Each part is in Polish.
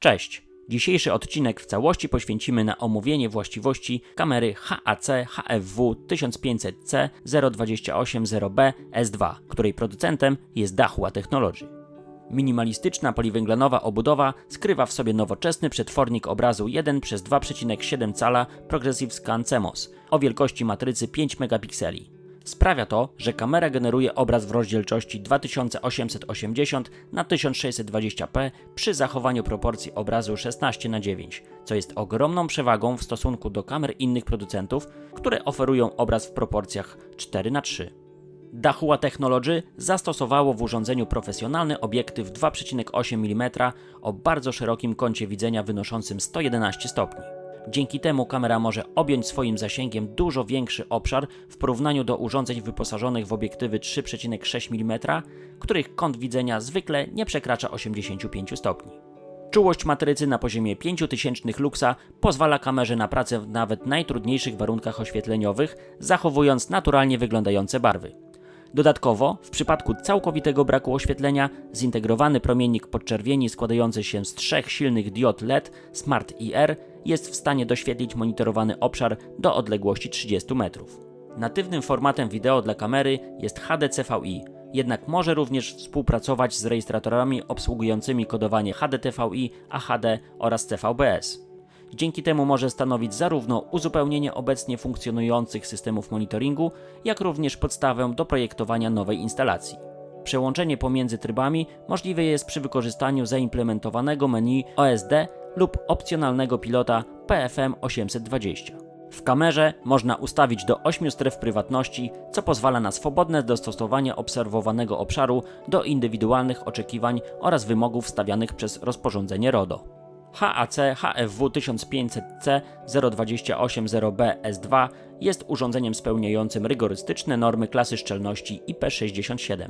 Cześć! Dzisiejszy odcinek w całości poświęcimy na omówienie właściwości kamery HAC HFW 1500C 0280B S2, której producentem jest Dahua Technology. Minimalistyczna poliwęglanowa obudowa skrywa w sobie nowoczesny przetwornik obrazu 1 przez 2,7 cala Progressive Scan CMOS o wielkości matrycy 5 megapikseli. Sprawia to, że kamera generuje obraz w rozdzielczości 2880 na 1620p przy zachowaniu proporcji obrazu 16 na 9, co jest ogromną przewagą w stosunku do kamer innych producentów, które oferują obraz w proporcjach 4 na 3. Dahua Technology zastosowało w urządzeniu profesjonalny obiektyw 2,8 mm o bardzo szerokim kącie widzenia wynoszącym 111 stopni. Dzięki temu kamera może objąć swoim zasięgiem dużo większy obszar w porównaniu do urządzeń wyposażonych w obiektywy 3,6 mm, których kąt widzenia zwykle nie przekracza 85 stopni. Czułość matrycy na poziomie 5000 luksa pozwala kamerze na pracę w nawet najtrudniejszych warunkach oświetleniowych, zachowując naturalnie wyglądające barwy. Dodatkowo, w przypadku całkowitego braku oświetlenia, zintegrowany promiennik podczerwieni składający się z trzech silnych diod LED Smart IR jest w stanie doświetlić monitorowany obszar do odległości 30 metrów. Natywnym formatem wideo dla kamery jest HDCVI, jednak może również współpracować z rejestratorami obsługującymi kodowanie HDTVI, AHD oraz CVBS. Dzięki temu może stanowić zarówno uzupełnienie obecnie funkcjonujących systemów monitoringu, jak również podstawę do projektowania nowej instalacji. Przełączenie pomiędzy trybami możliwe jest przy wykorzystaniu zaimplementowanego menu OSD lub opcjonalnego pilota PFM 820. W kamerze można ustawić do 8 stref prywatności, co pozwala na swobodne dostosowanie obserwowanego obszaru do indywidualnych oczekiwań oraz wymogów stawianych przez rozporządzenie RODO. HAC HFW 1500C 0280B S2 jest urządzeniem spełniającym rygorystyczne normy klasy szczelności IP67.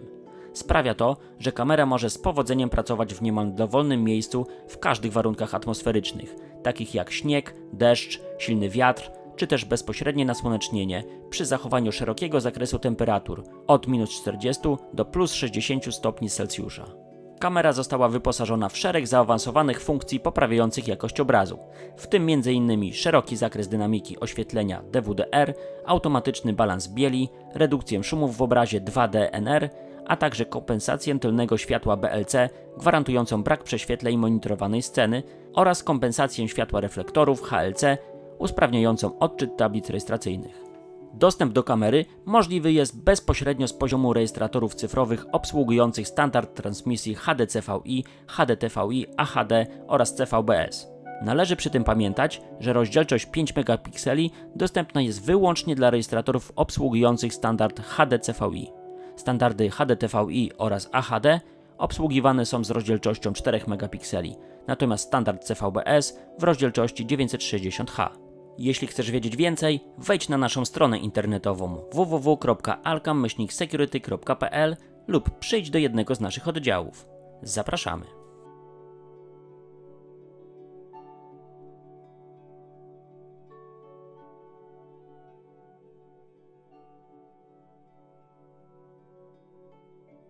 Sprawia to, że kamera może z powodzeniem pracować w niemal dowolnym miejscu w każdych warunkach atmosferycznych, takich jak śnieg, deszcz, silny wiatr, czy też bezpośrednie nasłonecznienie przy zachowaniu szerokiego zakresu temperatur od minus 40 do plus 60 stopni Celsjusza. Kamera została wyposażona w szereg zaawansowanych funkcji poprawiających jakość obrazu, w tym m.in. szeroki zakres dynamiki oświetlenia DWDR, automatyczny balans bieli, redukcję szumów w obrazie 2D-NR, a także kompensację tylnego światła BLC gwarantującą brak prześwietleń monitorowanej sceny oraz kompensację światła reflektorów HLC usprawniającą odczyt tablic rejestracyjnych. Dostęp do kamery możliwy jest bezpośrednio z poziomu rejestratorów cyfrowych obsługujących standard transmisji HDCVI, HDTVI, AHD oraz CVBS. Należy przy tym pamiętać, że rozdzielczość 5 megapikseli dostępna jest wyłącznie dla rejestratorów obsługujących standard HDCVI. Standardy HDTVI oraz AHD obsługiwane są z rozdzielczością 4 megapikseli, natomiast standard CVBS w rozdzielczości 960H. Jeśli chcesz wiedzieć więcej, wejdź na naszą stronę internetową www.alcam-security.pl lub przyjdź do jednego z naszych oddziałów. Zapraszamy.